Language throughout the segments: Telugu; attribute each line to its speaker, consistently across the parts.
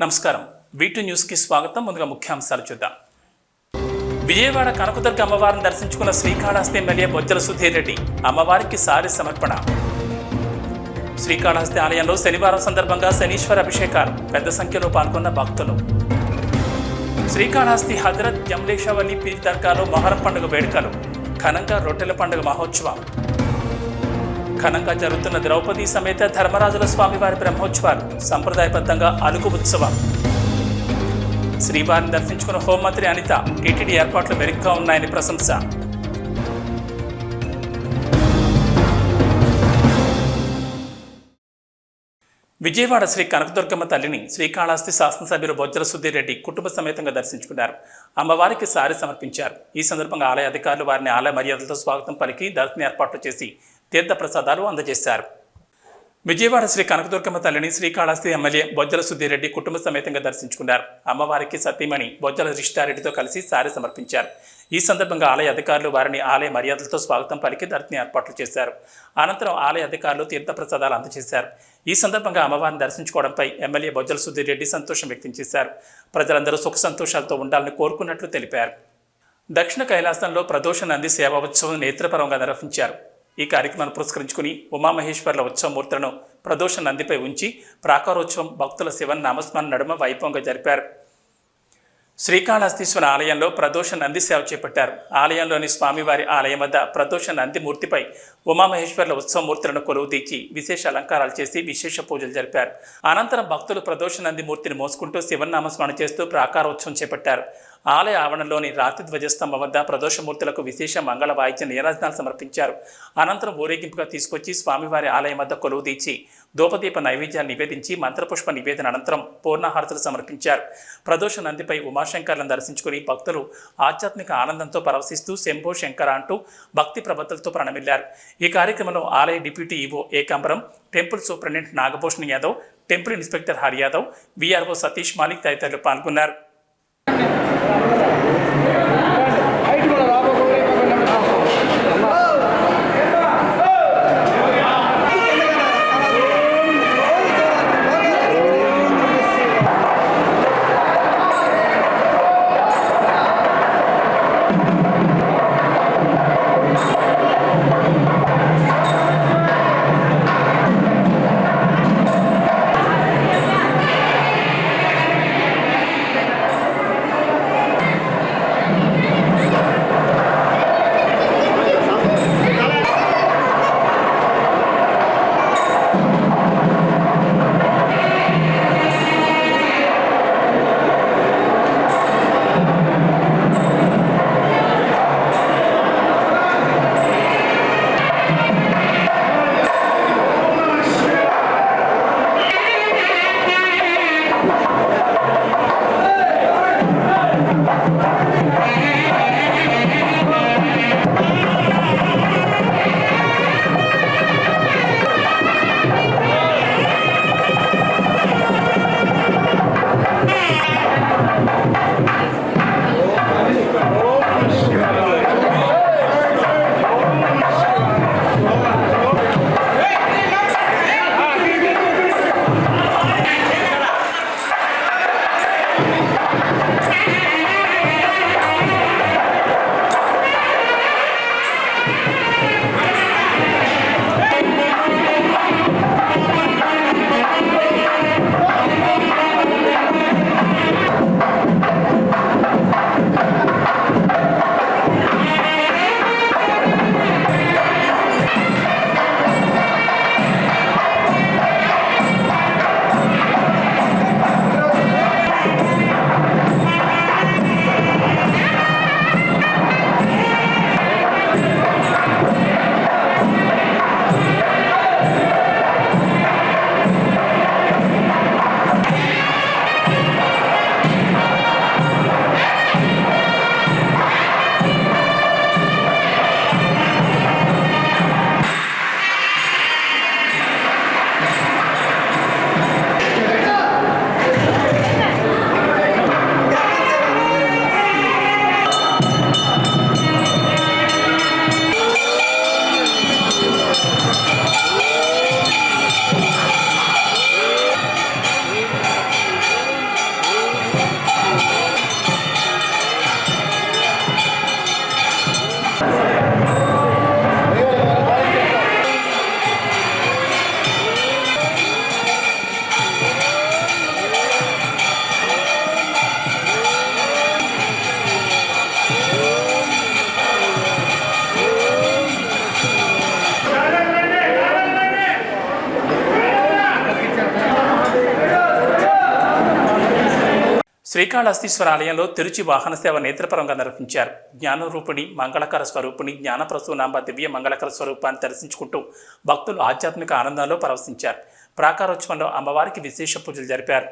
Speaker 1: నమస్కారం. వీటి న్యూస్కి స్వాగతం. ముందుగా ముఖ్యాంశాలు చూద్దాం. విజయవాడ కనకదుర్గ అమ్మవారిని దర్శించుకున్న శ్రీకాళహస్తి ఎమ్మెల్యే బొజ్జల సుధీర్ రెడ్డి అమ్మవారికి సారి సమర్పణ. శ్రీకాళహస్తి ఆలయంలో శనివారం సందర్భంగా శనీశ్వర అభిషేకాలు. పెద్ద సంఖ్యలో పాల్గొన్న భక్తులు. శ్రీకాళహస్తి హజరత్ జమలేషవల్లి పీర్ దర్గాలో మొహరం పండుగ వేడుకలు. ఘనంగా రొట్టెల పండుగ మహోత్సవం. ఘనంగా జరుగుతున్న ద్రౌపది సమేత ధర్మరాజుల స్వామివారి బ్రహ్మోత్సవాలు సంప్రదాయబద్ధంగా అనుకు ఉత్సవం. శ్రీవారిని దర్శించుకున్న హోంమంత్రి అనిత టీటీడీ ఏర్పాట్లు మెరుగ్గా ఉన్నాయని ప్రశంస. విజయవాడ శ్రీ కనకదుర్గమ్మ తల్లిని శ్రీకాళహస్తి శాసనసభ్యులు బొజ్జల సుధీర్ రెడ్డి కుటుంబ సమేతంగా దర్శించుకున్నారు. అమ్మవారికి సారి సమర్పించారు. ఈ సందర్భంగా ఆలయ అధికారులు వారిని ఆలయ మర్యాదలతో స్వాగతం పలికి దర్శన ఏర్పాట్లు చేసి తీర్థ ప్రసాదాలు అందజేశారు. విజయవాడ శ్రీ కనకదుర్గమ్మ తల్లిని శ్రీకాళహస్తి ఎమ్మెల్యే బొజ్జల సుధీరెడ్డి కుటుంబ సమేతంగా దర్శించుకున్నారు. అమ్మవారికి సతీమణి బొజ్జల రిష్టారెడ్డితో కలిసి సారి సమర్పించారు. ఈ సందర్భంగా ఆలయ అధికారులు వారిని ఆలయ మర్యాదలతో స్వాగతం పలికి దర్శన ఏర్పాట్లు చేశారు. అనంతరం ఆలయ అధికారులు తీర్థప్రసాదాలు అందజేశారు. ఈ సందర్భంగా అమ్మవారిని దర్శించుకోవడంపై ఎమ్మెల్యే బొజ్జల సుధీర్ రెడ్డి సంతోషం వ్యక్తం చేశారు. ప్రజలందరూ సుఖ సంతోషాలతో ఉండాలని కోరుకున్నట్లు తెలిపారు. దక్షిణ కైలాసంలో ప్రదోష నంది సేవా ఉత్సవం నేత్రపరంగా నిర్వహించారు. ఈ కార్యక్రమాన్ని పురస్కరించుకుని ఉమామహేశ్వర్ల ఉత్సవమూర్తులను ప్రదోష నందిపై ఉంచి ప్రాకారోత్సవం భక్తుల శివన్ నామస్మరణ నడుమ వైభవంగా జరిపారు. శ్రీకాళహస్తీశ్వర ఆలయంలో ప్రదోష నంది సేవ చేపట్టారు. ఆలయంలోని స్వామివారి ఆలయం వద్ద ప్రదోష నంది మూర్తిపై ఉమామహేశ్వర్ల ఉత్సవమూర్తులను కొలువు తీర్చి విశేష అలంకారాలు చేసి విశేష పూజలు జరిపారు. అనంతరం భక్తులు ప్రదోష నంది మూర్తిని మోసుకుంటూ శివనామస్మరణ చేస్తూ ప్రాకారోత్సవం చేపట్టారు. ఆలయ ఆవరణలోని రాతి ధ్వజస్తంభం వద్ద ప్రదోషమూర్తులకు విశేష మంగళ వాయిద్య నీరాజనాలు సమర్పించారు. అనంతరం ఊరేగింపుగా తీసుకొచ్చి స్వామివారి ఆలయం వద్ద కొలువు తీర్చి దూపదీప నైవేద్యాలు నివేదించి మంత్రపుష్ప నివేదన అనంతరం పూర్ణహారతులు సమర్పించారు. ప్రదోష నందిపై ఉమాశంకర్లను దర్శించుకుని భక్తులు ఆధ్యాత్మిక ఆనందంతో పరవశిస్తూ శంభో శంకర అంటూ భక్తి ప్రబద్ధలతో ప్రణమిల్లారు. ఈ కార్యక్రమంలో ఆలయ deputy EO Ekambaram temple superintendent Nagabhushan Yadav temple inspector Hari Yadav VRO Satish Malik తదితరులు పాల్గొన్నారు. శ్రీకాళహస్తీశ్వర ఆలయంలో తిరుచి వాహన సేవ నేత్రపరంగా నిర్వహించారు. జ్ఞానరూపిణి మంగళకర స్వరూపిణి జ్ఞానప్రసూనాంబ దివ్య మంగళకర స్వరూపాన్ని దర్శించుకుంటూ భక్తులు ఆధ్యాత్మిక ఆనందంలో పరవశించారు. ప్రాకారోత్సవంలో అమ్మవారికి విశేష పూజలు జరిపారు.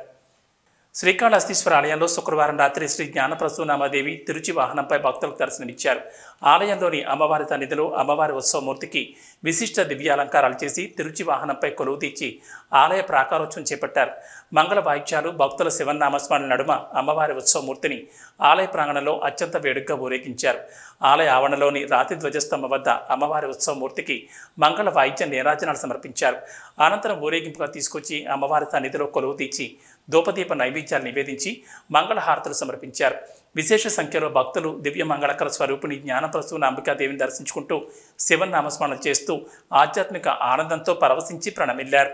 Speaker 1: శ్రీకాళహస్తీశ్వర ఆలయంలో శుక్రవారం రాత్రి శ్రీ జ్ఞానప్రసూనామాదేవి తిరుచి వాహనంపై భక్తులకు దర్శనమిచ్చారు. ఆలయంలోని అమ్మవారి సన్నిధిలో అమ్మవారి ఉత్సవమూర్తికి విశిష్ట దివ్య అలంకారాలు చేసి తిరుచి వాహనంపై కొలువు తీర్చి ఆలయ ప్రాకారోత్సవం చేపట్టారు. మంగళ వాయిద్యాలు భక్తుల శివనామస్మరణ నడుమ అమ్మవారి ఉత్సవమూర్తిని ఆలయ ప్రాంగణంలో అత్యంత వేడుకగా ఊరేగించారు. ఆలయ ఆవరణలోని రాతి ధ్వజస్తంభం వద్ద అమ్మవారి ఉత్సవమూర్తికి మంగళ వాయిద్య నీరాజనాలు సమర్పించారు. అనంతరం ఊరేగింపుగా తీసుకొచ్చి అమ్మవారి సన్నిధిలో కొలువు తీర్చి దూపదీప నైవేద్యాలు నివేదించి మంగళహారతులు సమర్పించారు. విశేష సంఖ్యలో భక్తులు దివ్య మంగళకర స్వరూపిణి జ్ఞానప్రసూన అంబికాదేవిని దర్శించుకుంటూ శివనామస్మరణ చేస్తూ ఆధ్యాత్మిక ఆనందంతో పరవశించి ప్రణమిల్లారు.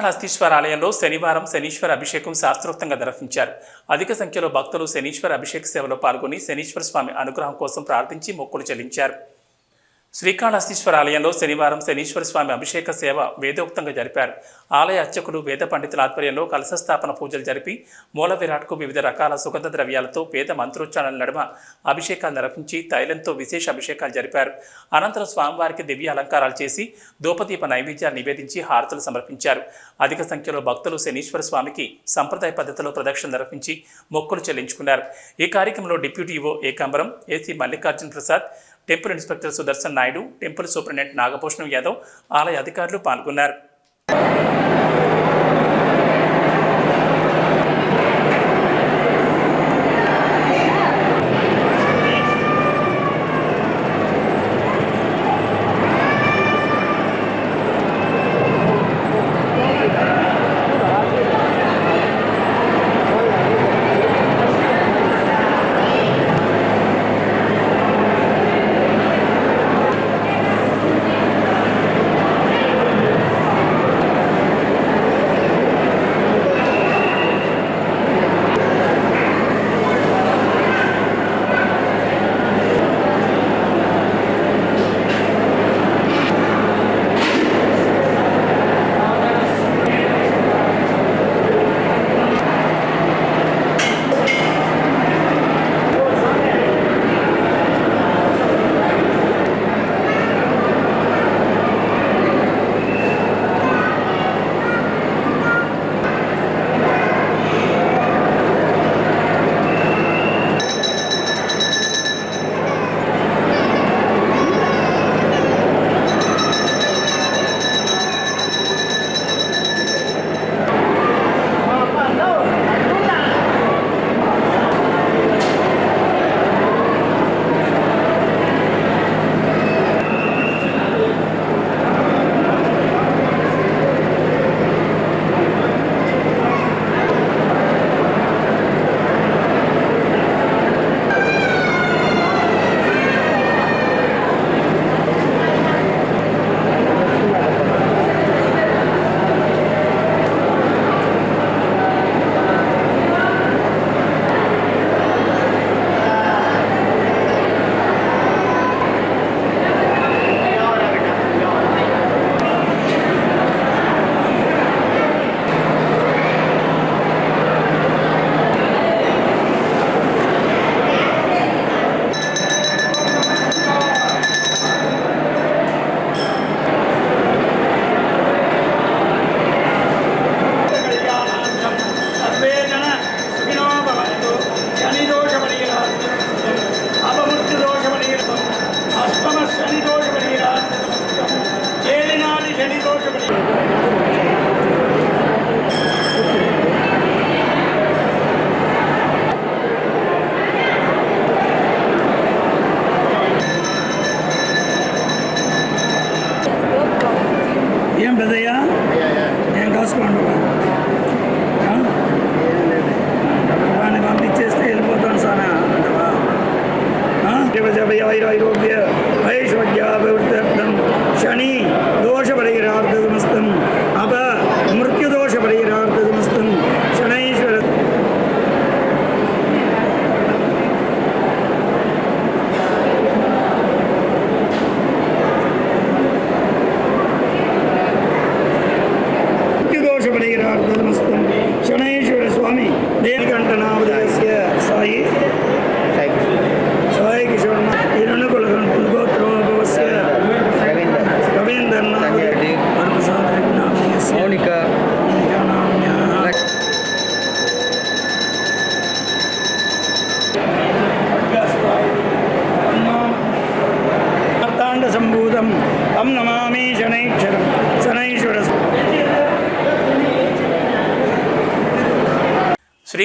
Speaker 1: శ్రీకాళహస్తీశ్వర ఆలయంలో శనివారం శనీశ్వర అభిషేకం శాస్త్రోక్తంగా నిర్వహించారు. అధిక సంఖ్యలో భక్తులు శనీశ్వర అభిషేక సేవలో పాల్గొని శనీశ్వర స్వామి అనుగ్రహం కోసం ప్రార్థించి మొక్కులు చెల్లించారు. శ్రీకాళహస్తీశ్వర ఆలయంలో శనివారం శనీశ్వర స్వామి అభిషేక సేవ వేదోక్తంగా జరిపారు. ఆలయ అర్చకులు వేద పండితుల ఆధ్వర్యంలో కలశ స్థాపన పూజలు జరిపి మూల విరాట్కు వివిధ రకాల సుగంధ ద్రవ్యాలతో వేద మంత్రోచ్చారణల నడుమ అభిషేకాలు నిర్వహించి తైలంతో విశేష అభిషేకాలు జరిపారు. అనంతరం స్వామివారికి దివ్య అలంకారాలు చేసి దూపదీప నైవేద్యాలు నివేదించి హారతులు సమర్పించారు. అధిక సంఖ్యలో భక్తులు శనీశ్వర స్వామికి సంప్రదాయ పద్ధతిలో ప్రదక్షిణ నిర్వహించి మొక్కులు చెల్లించుకున్నారు. ఈ కార్యక్రమంలో deputy EO Ekambaram AC Mallikarjuna Prasad temple inspector Sudarshan Naidu temple superintendent Nagabhushanam Yadav ఆలయ అధికారులు పాల్గొన్నారు.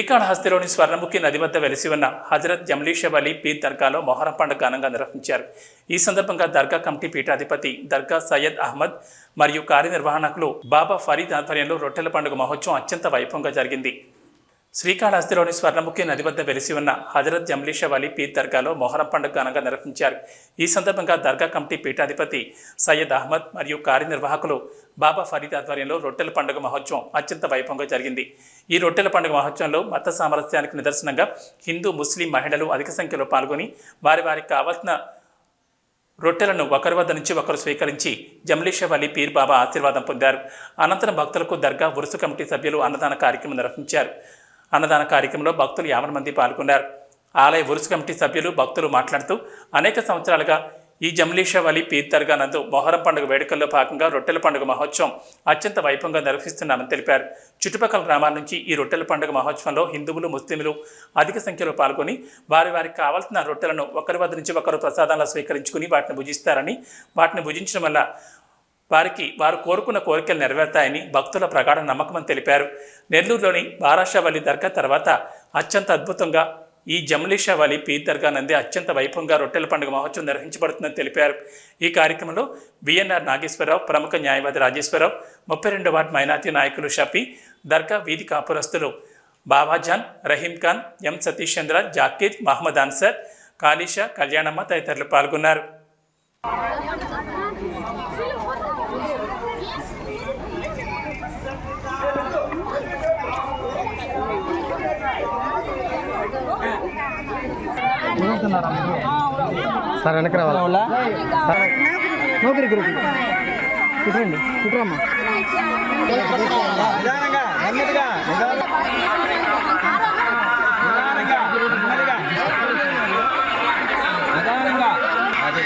Speaker 1: శ్రీకాళహస్తిలోని స్వర్ణముఖి నది వద్ద వెలిసి ఉన్న హజరత్ జమ్లీషబ్ అలీ పీర్ దర్గాలో మొహరం పండుగ ఘనంగా నిర్వహించారు. ఈ సందర్భంగా దర్గా కమిటీ పీఠాధిపతి దర్గా సయ్యద్ అహ్మద్ మరియు కార్యనిర్వహణకులు బాబా ఫరీద్ ఆధ్వర్యంలో రొట్టెల పండుగ మహోత్సవం అత్యంత వైభవంగా జరిగింది. శ్రీకాళహస్తిలోని స్వర్ణముఖి నది వద్ద వెలిసి ఉన్న హజరత్ జమ్లీషబ్ అలీ పీర్ దర్గాలో మొహరం పండుగ ఘనంగా నిర్వహించారు. ఈ సందర్భంగా దర్గా కమిటీ పీఠాధిపతి సయ్యద్ అహ్మద్ మరియు కార్యనిర్వాహకులు బాబా ఫరీద్ ఆధ్వర్యంలో రొట్టెల పండుగ మహోత్సవం అత్యంత వైభవంగా జరిగింది. ఈ రొట్టెల పండుగ మహోత్సవంలో మత సామరస్యానికి నిదర్శనంగా హిందూ ముస్లిం మహిళలు అధిక సంఖ్యలో పాల్గొని వారి వారికి కావాల్సిన రొట్టెలను ఒకరి వద్ద నుంచి ఒకరు స్వీకరించి జమ్లీషా అలీ పీర్ బాబా ఆశీర్వాదం పొందారు. అనంతరం భక్తులకు దర్గా ఉరుసు కమిటీ సభ్యులు అన్నదాన కార్యక్రమం నిర్వహించారు. అన్నదాన కార్యక్రమంలో భక్తులు యాభై మంది పాల్గొన్నారు. ఆలయ ఉరుసు కమిటీ సభ్యులు భక్తులు మాట్లాడుతూ అనేక సంవత్సరాలుగా ఈ జమ్లీషా అలీ దర్గా నందు మొహరం పండుగ వేడుకల్లో భాగంగా రొట్టెల పండుగ మహోత్సవం అత్యంత వైభవంగా నిర్వహిస్తున్నామని తెలిపారు. చుట్టుపక్కల గ్రామాల నుంచి ఈ రొట్టెల పండుగ మహోత్సవంలో హిందువులు ముస్లింలు అధిక సంఖ్యలో పాల్గొని వారి వారికి కావాల్సిన రొట్టెలను ఒకరి వద్ద నుంచి ఒకరు ప్రసాదాలను స్వీకరించుకుని వాటిని భుజిస్తారని వాటిని భుజించడం వల్ల వారికి వారు కోరుకున్న కోరికలు నెరవేరుతాయని భక్తుల ప్రగాఢ నమ్మకమని తెలిపారు. నెల్లూరులోని బారాషావలి దర్గా తర్వాత అత్యంత అద్భుతంగా ఈ జమలీషా వాలి పీర్ దర్గా నంది అత్యంత వైభవంగా రొట్టెల పండుగ మహోత్సవం నిర్వహించబడుతుందని తెలిపారు. ఈ కార్యక్రమంలో విఎన్ఆర్ నాగేశ్వరరావు ప్రముఖ న్యాయవాది రాజేశ్వరరావు ముప్పై రెండు వార్డు మైనార్టీ నాయకులు షఫీ దర్గా వీధి కాపురస్తులు బాబాజాన్ రహీం ఖాన్ ఎం సతీష్ చంద్ర జాకీర్ మహమ్మద్ అన్సర్ కాళీష కళ్యాణమ్మ తదితరులు పాల్గొన్నారు.
Speaker 2: సార్ వెనక్కి రావాలా? నౌకరి గురించి కుట్రండి కుట్రమ్మా
Speaker 3: నిదానంగా అది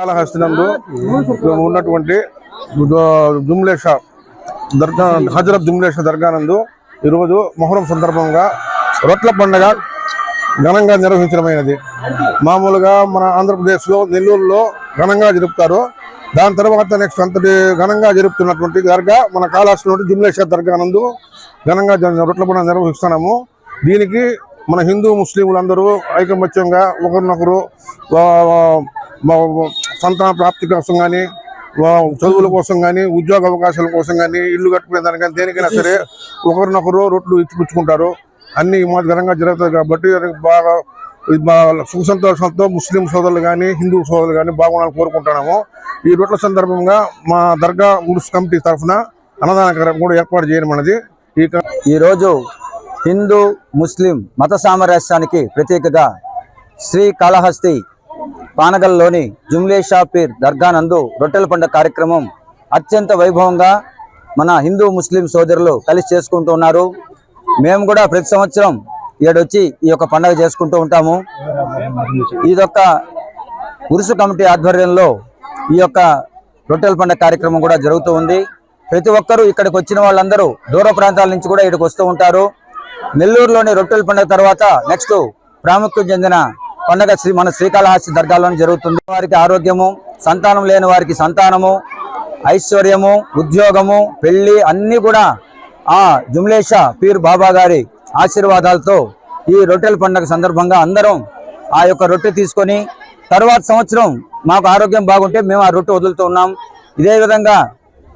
Speaker 4: కాళహస్తినందు ఉన్నటువంటి జుమ్లేష దర్గా హజరత్ జుమ్లేష దర్గా నందు ఈరోజు మొహరం సందర్భంగా రొట్ల పండుగ ఘనంగా నిర్వహించడమైనది. మామూలుగా మన ఆంధ్రప్రదేశ్లో నెల్లూరులో ఘనంగా జరుపుతారు. దాని తర్వాత నెక్స్ట్ అంతటి ఘనంగా జరుపుతున్నటువంటి దర్గా మన కాళహస్తిలో జుమ్లేష దర్గా నందు ఘనంగా రొట్ల పండుగ నిర్వహిస్తున్నాము. దీనికి మన హిందూ ముస్లింలందరూ ఐకమత్యంగా ఒకరినొకరు సంతాన ప్రాప్తి కోసం కానీ చదువుల కోసం కానీ ఉద్యోగ అవకాశాల కోసం కానీ ఇల్లు కట్టుకునే దానికి కానీ దేనికైనా సరే ఒకరినొకరు రొట్లు ఇచ్చిపుచ్చుకుంటారు. అన్ని ఈ మాదిరి ఘనంగా జరుగుతాయి కాబట్టి బాగా సుఖ సంతోషాలతో ముస్లిం సోదరులు కానీ హిందూ సోదరులు కానీ బాగుండాలని కోరుకుంటున్నాము. ఈ రొట్ల సందర్భంగా మా దర్గా ఉర్స్ కమిటీ తరఫున అన్నదాన కార్యక్రమం కూడా ఏర్పాటు చేయడం ఈ
Speaker 3: ఈరోజు హిందూ ముస్లిం మత సామరస్యానికి ప్రతీకగా శ్రీ కాళహస్తి పానగల్లోని జుమ్లే షాపీర్ దర్గా నందు రొట్టెల పండుగ కార్యక్రమం అత్యంత వైభవంగా మన హిందూ ముస్లిం సోదరులు కలిసి చేసుకుంటూ ఉన్నారు. మేము కూడా ప్రతి సంవత్సరం ఏడొచ్చి ఈ యొక్క పండుగ చేసుకుంటూ ఉంటాము. ఇదొక ఉరుసు కమిటీ ఆధ్వర్యంలో ఈ యొక్క రొట్టెల పండుగ కార్యక్రమం కూడా జరుగుతూ ఉంది. ప్రతి ఒక్కరూ ఇక్కడికి వచ్చిన వాళ్ళందరూ దూర ప్రాంతాల నుంచి కూడా ఇక్కడికి వస్తూ ఉంటారు. నెల్లూరులోని రొట్టెల పండుగ తర్వాత నెక్స్ట్ ప్రాముఖ్యం చెందిన పండగ శ్రీ మన శ్రీకాళహస్తి దర్గాలోనే జరుగుతుంది. వారికి ఆరోగ్యము సంతానం లేని వారికి సంతానము ఐశ్వర్యము ఉద్యోగము పెళ్ళి అన్నీ కూడా ఆ జుమ్లేషా పీర్ బాబా గారి ఆశీర్వాదాలతో ఈ రొట్టెల పండుగ సందర్భంగా అందరం ఆ యొక్క రొట్టె తీసుకొని తర్వాత సంవత్సరం మాకు ఆరోగ్యం బాగుంటే మేము ఆ రొట్టె వదులుతూ ఉన్నాం. ఇదే విధంగా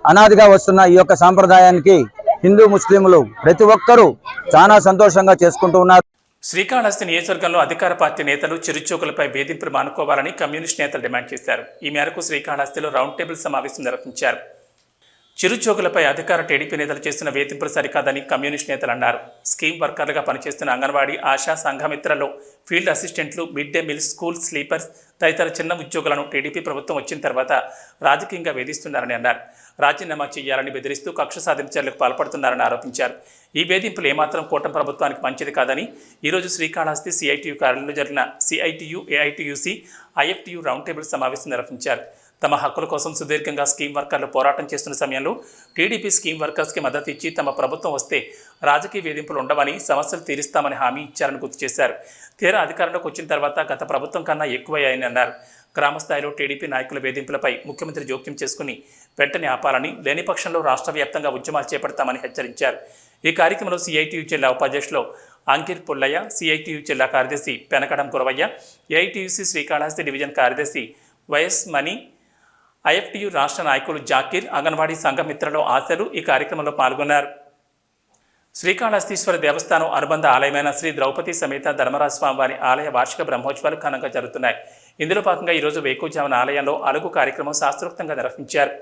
Speaker 3: అనాదిగా వస్తున్న ఈ యొక్క సాంప్రదాయానికి హిందూ ముస్లింలు ప్రతి ఒక్కరూ చాలా సంతోషంగా చేసుకుంటూ ఉన్నారు.
Speaker 1: శ్రీకాళహస్తి నియోజకవర్గంలో అధికార పార్టీ నేతలు చిరుచూకులపై వేధింపులు మానుకోవాలని కమ్యూనిస్ట్ నేతలు డిమాండ్ చేశారు. ఈ మేరకు శ్రీకాళహస్తిలో రౌండ్ టేబుల్ సమావేశం నిర్వహించారు. చిరుచోకులపై అధికార టీడీపీ నేతలు చేస్తున్న వేధింపులు సరికాదని కమ్యూనిస్ట్ నేతలు అన్నారు. స్కీమ్ వర్కర్లుగా పనిచేస్తున్న అంగన్వాడీ ఆశా సంఘమిత్రలో ఫీల్డ్ అసిస్టెంట్లు mid day meal school sweepers తదితర చిన్న ఉద్యోగులను టీడీపీ ప్రభుత్వం వచ్చిన తర్వాత రాజకీయంగా వేధిస్తున్నారని అన్నారు. రాజీనామా చేయాలని బెదిరిస్తూ కక్ష సాధింపు చర్యలకు పాల్పడుతున్నారని ఆరోపించారు. ఈ వేధింపులు ఏమాత్రం కూటమి ప్రభుత్వానికి మంచిది కాదని ఈరోజు శ్రీకాళహస్తి సిఐటియు కార్యాలయంలో జరిగిన CITU AITUC IFTU round table సమావేశం నిర్వహించారు. తమ హక్కుల కోసం సుదీర్ఘంగా స్కీమ్ వర్కర్లు పోరాటం చేస్తున్న సమయంలో టీడీపీ స్కీమ్ వర్కర్స్కి మద్దతు ఇచ్చి తమ ప్రభుత్వం వస్తే రాజకీయ వేధింపులు ఉండవని సమస్యలు తీరుస్తామని హామీ ఇచ్చారని గుర్తు చేశారు. తీరా అధికారంలోకి వచ్చిన తర్వాత గత ప్రభుత్వం కన్నా ఎక్కువయ్యాయని అన్నారు. గ్రామ స్థాయిలో టీడీపీ నాయకుల వేధింపులపై ముఖ్యమంత్రి జోక్యం చేసుకుని వెంటనే ఆపాలని లేని పక్షంలో రాష్ట్ర వ్యాప్తంగా ఉద్యమాలు చేపడతామని హెచ్చరించారు. ఈ కార్యక్రమంలో సిఐటియు జిల్లా ఉపాధ్యక్షులు అంకిర్ పుల్లయ్య సిఐటియు జిల్లా కార్యదర్శి పెనకడం గురవయ్య ఏఐటియుసి శ్రీకాళహస్తి డివిజన్ కార్యదర్శి వైఎస్ మణి ఐఎఫ్టియు రాష్ట్ర నాయకులు జాకీర్ అంగన్వాడీ సంఘ మిత్రులు ఆశలు ఈ కార్యక్రమంలో పాల్గొన్నారు. శ్రీకాళహస్తీశ్వర దేవస్థానం అనుబంధ ఆలయమైన శ్రీ ద్రౌపది సమేత ధర్మరాజ స్వామివారి ఆలయ వార్షిక బ్రహ్మోత్సవాలు ఘనంగా జరుగుతున్నాయి. ఇందులో భాగంగా ఈరోజు వేకుజామున ఆలయంలో అలుగు కార్యక్రమం శాస్త్రోక్తంగా నిర్వహించారు.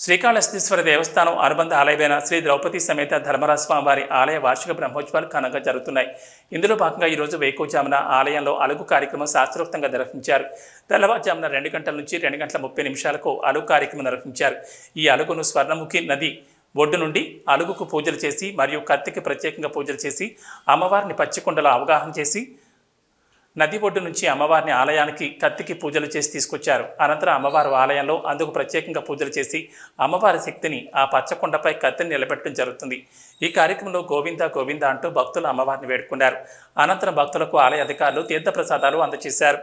Speaker 1: శ్రీకాళహస్తీశ్వర దేవస్థానం అనుబంధ ఆలయమైన శ్రీ ద్రౌపది సమేత ధర్మరాజ స్వామివారి ఆలయ వార్షిక బ్రహ్మోత్సవాలు ఘనంగా జరుగుతున్నాయి. ఇందులో భాగంగా ఈరోజు వేకుజామున ఆలయంలో అలుగు కార్యక్రమం శాస్త్రోక్తంగా నిర్వహించారు. తెల్లవారుజామున రెండు గంటల నుంచి రెండు గంటల ముప్పై నిమిషాలకు అలుగు కార్యక్రమం నిర్వహించారు. ఈ అలుగును స్వర్ణముఖి నది ఒడ్డు నుండి అలుగుకు పూజలు చేసి మరియు కత్తికి ప్రత్యేకంగా పూజలు చేసి అమ్మవారిని పచ్చికొండలో అవగాహన చేసి నది ఒడ్డు నుంచి అమ్మవారిని ఆలయానికి కత్తికి పూజలు చేసి తీసుకొచ్చారు. అనంతరం అమ్మవారు ఆలయంలో అందుకు ప్రత్యేకంగా పూజలు చేసి అమ్మవారి శక్తిని ఆ పచ్చకొండపై కత్తిని నిలబెట్టడం జరుగుతుంది. ఈ కార్యక్రమంలో గోవింద గోవింద అంటూ భక్తులు అమ్మవారిని వేడుకున్నారు. అనంతరం భక్తులకు ఆలయ అధికారులు తీర్థప్రసాదాలు అందజేశారు.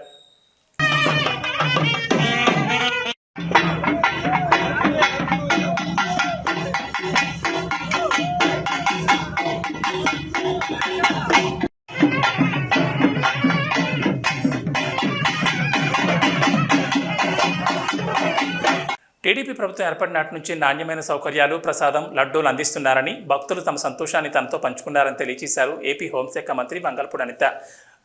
Speaker 1: టీడీపీ ప్రభుత్వం ఏర్పడినాటి నుంచి నాణ్యమైన సౌకర్యాలు ప్రసాదం లడ్డూలు అందిస్తున్నారని భక్తులు తమ సంతోషాన్ని తనతో పంచుకున్నారని తెలియజేశారు ఏపీ హోంశాఖ మంత్రి మంగళపూడి అనిత.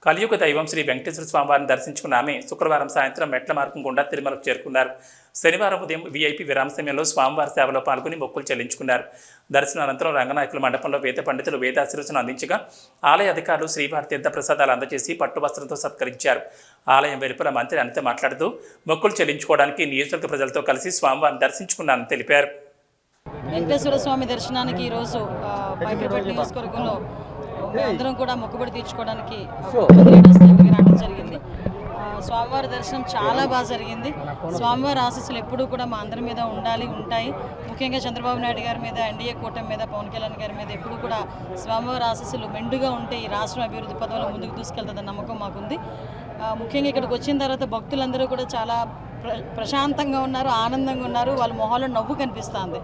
Speaker 1: కలియుగ దైవం శ్రీ వెంకటేశ్వర స్వామివారిని దర్శించుకున్న ఆమె శుక్రవారం సాయంత్రం మెట్ల మార్గం గుండా తిరుమలకు చేరుకున్నారు. శనివారం ఉదయం వీఐపీ విరామ సమయంలో స్వామివారి సేవలో పాల్గొని మొక్కులు చెల్లించుకున్నారు. దర్శనం అనంతరం రంగనాయకుల మండపంలో వేద పండితులు వేదాశీర్వచనం అందించగా ఆలయ అధికారులు శ్రీవారి తీర్థ ప్రసాదాలు అందజేసి పట్టు వస్త్రంతో సత్కరించారు. ఆలయం వెలుపల మంత్రి అనిత మాట్లాడుతూ మొక్కులు చెల్లించుకోవడానికి నియోజకవర్గ ప్రజలతో కలిసి స్వామివారిని దర్శించుకున్నానని తెలిపారు.
Speaker 5: వెంకటేశ్వర స్వామి దర్శనానికి ఈరోజు ఆ, నియోజకవర్గంలో అందరం కూడా మొక్కుబడి తీర్చుకోవడానికి రావడం జరిగింది. స్వామివారి దర్శనం చాలా బాగా జరిగింది. స్వామివారి ఆశీస్సులు ఎప్పుడూ కూడా మా అందరి మీద ఉండాలి ఉంటాయి. ముఖ్యంగా చంద్రబాబు నాయుడు గారి మీద ఎన్డీఏ కూటమి మీద పవన్ కళ్యాణ్ గారి మీద ఎప్పుడూ కూడా స్వామివారి ఆశీస్సులు మెండుగా ఉంటే ఈ రాష్ట్రం అభివృద్ధి పదంలో ముందుకు తీసుకెళ్తుందన్న నమ్మకం మాకుంది. ముఖ్యంగా ఇక్కడికి వచ్చిన తర్వాత భక్తులందరూ కూడా చాలా ప్రశాంతంగా ఉన్నారు ఆనందంగా ఉన్నారు వాళ్ళ మొహాల్లో నవ్వు కనిపిస్తుంది.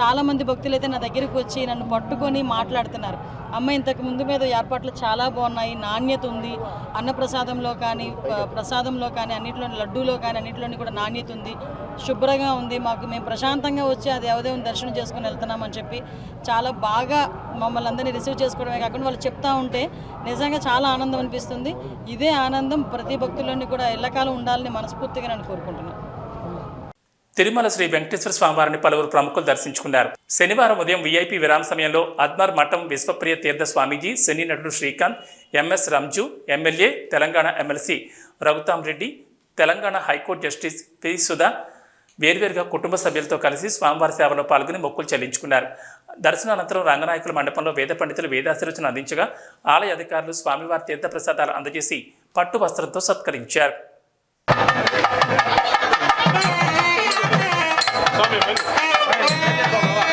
Speaker 5: చాలామంది భక్తులు అయితే నా దగ్గరికి వచ్చి నన్ను పట్టుకొని మాట్లాడుతున్నారు. అమ్మ ఇంతకు ముందు మీద ఏర్పాట్లు చాలా బాగున్నాయి నాణ్యత ఉంది అన్నప్రసాదంలో కానీ ప్రసాదంలో కానీ అన్నింటిలోని లడ్డూలో కానీ అన్నింటిలోని కూడా నాణ్యత ఉంది శుభ్రంగా ఉంది మాకు మేము ప్రశాంతంగా వచ్చి ఆ దేవదేవుని దర్శనం చేసుకుని వెళ్తున్నామని చెప్పి చాలా బాగా మమ్మల్ని అందరినీ రిసీవ్ చేసుకోవడమే కాకుండా వాళ్ళు చెప్తా ఉంటే నిజంగా చాలా ఆనందం అనిపిస్తుంది. ఇదే ఆనందం ప్రతి భక్తుల్లోని కూడా ఎల్లకాలం ఉండాలని మనస్ఫూర్తిగా నేను కోరుకుంటున్నాను.
Speaker 1: తిరుమల శ్రీ వెంకటేశ్వర స్వామివారిని పలువురు ప్రముఖులు దర్శించుకున్నారు. శనివారం ఉదయం వీఐపీ విరామ సమయంలో అద్మర్ మఠం విశ్వప్రియ తీర్థ స్వామీజీ సినీ నటుడు Srikanth MS Ranju MLA Telangana MLC Raghutham Reddy Telangana high court justice P Sudha వేర్వేరుగా కుటుంబ సభ్యులతో కలిసి స్వామివారి సేవలో పాల్గొని మొక్కులు చెల్లించుకున్నారు. దర్శనానంతరం రంగనాయకుల మండపంలో వేద పండితులు వేదాశీర్వచన అందించగా ఆలయ అధికారులు స్వామివారి తీర్థ ప్రసాదాలు అందజేసి పట్టు వస్త్రంతో సత్కరించారు.
Speaker 2: Thank
Speaker 1: you.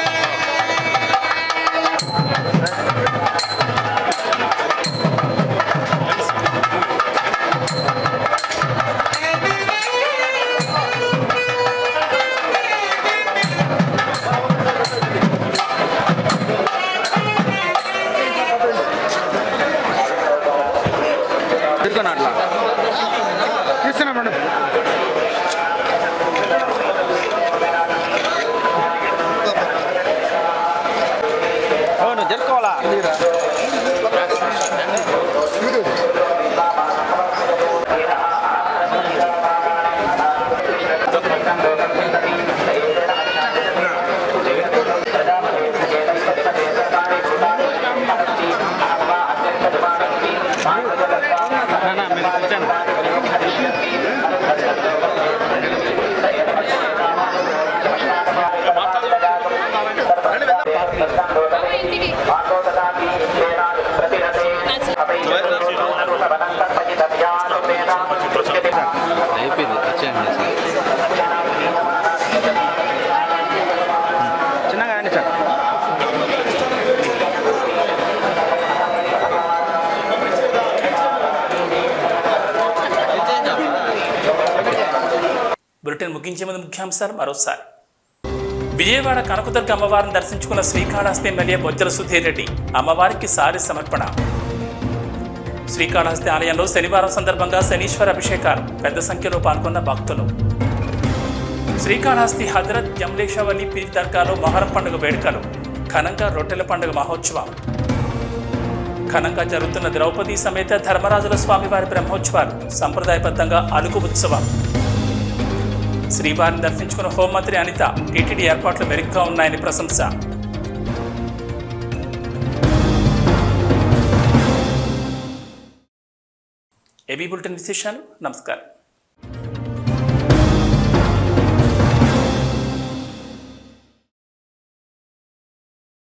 Speaker 1: ముగించే ముందు ముఖ్యాంశాలు మరోసారి. విజయవాడ కనకదుర్గ అమ్మవారిని దర్శించుకున్న శ్రీకాళహస్తి ఎమ్మెల్యే బొజ్జల సుధీర్ రెడ్డి అమ్మవారికి సారి సమర్పణ. శ్రీకాళహస్తి ఆలయంలో శనివారం సందర్భంగా శనీశ్వర అభిషేకాలు పెద్ద సంఖ్యలో పాల్గొన్న భక్తులు. శ్రీకాళహస్తి హజరత్ జమలేషవల్లి పీర్ దర్గాలో మొహరం పండుగ వేడుకలు ఘనంగా రొట్టెల పండుగ మహోత్సవం. ఘనంగా జరుగుతున్న ద్రౌపది సమేత ధర్మరాజుల స్వామివారి బ్రహ్మోత్సవాలు సంప్రదాయబద్ధంగా అలుగు ఉత్సవం. శ్రీవారిని దర్శించుకున్న హోంమంత్రి అనిత టీటీడీ ఏర్పాట్లు మెరుగ్గా ఉన్నాయని ప్రశంస. ఏబీ బులెటిన్ విశేషాలు? నమస్కారం.